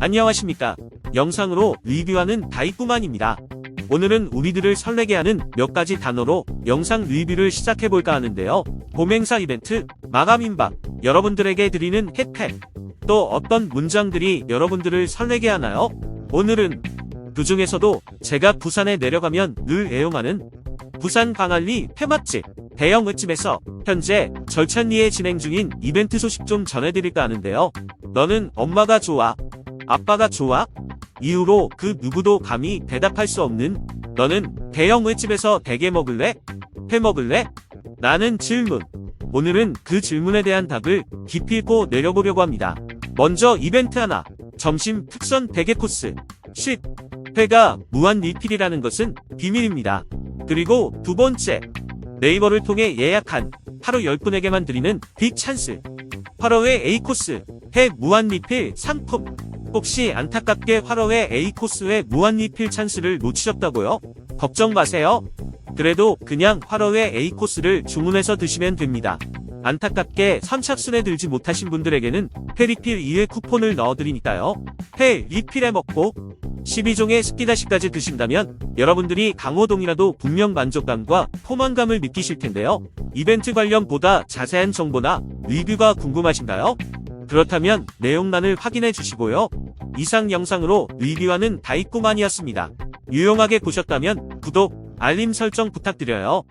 안녕하십니까. 영상으로 리뷰하는 다이꾸만입니다. 오늘은 우리들을 설레게 하는 몇 가지 단어로 영상 리뷰를 시작해볼까 하는데요. 봄 행사 이벤트, 마감 임박, 여러분들에게 드리는 혜택, 또 어떤 문장들이 여러분들을 설레게 하나요? 오늘은 그 중에서도 제가 부산에 내려가면 늘 애용하는 부산 광안리 폐맛집 대형 횟집에서 현재 절찬리에 진행 중인 이벤트 소식 좀 전해드릴까 하는데요. 너는 엄마가 좋아? 아빠가 좋아? 이후로 그 누구도 감히 대답할 수 없는 너는 대형 횟집에서 대게 먹을래? 회 먹을래? 라는 질문. 오늘은 그 질문에 대한 답을 깊이 있고 내려보려고 합니다. 먼저 이벤트 하나. 점심 특선 대게 코스. 10. 회가 무한 리필이라는 것은 비밀입니다. 그리고 두 번째. 네이버를 통해 예약한 하루 10분에게만 드리는 빅 찬스. 8월의 A코스 회 무한 리필 상품. 혹시 안타깝게 화로회 A코스의 무한 리필 찬스를 놓치셨다고요? 걱정 마세요. 그래도 그냥 화로회 A코스를 주문해서 드시면 됩니다. 안타깝게 선착순에 들지 못하신 분들에게는 회 리필 2회 쿠폰을 넣어드리니까요. 회 리필에 먹고 12종의 스키다시까지 드신다면 여러분들이 강호동이라도 분명 만족감과 포만감을 느끼실 텐데요. 이벤트 관련 보다 자세한 정보나 리뷰가 궁금하신가요? 그렇다면 내용란을 확인해 주시고요. 이상 영상으로 리뷰하는 다이꾸만이었습니다. 유용하게 보셨다면 구독, 알림 설정 부탁드려요.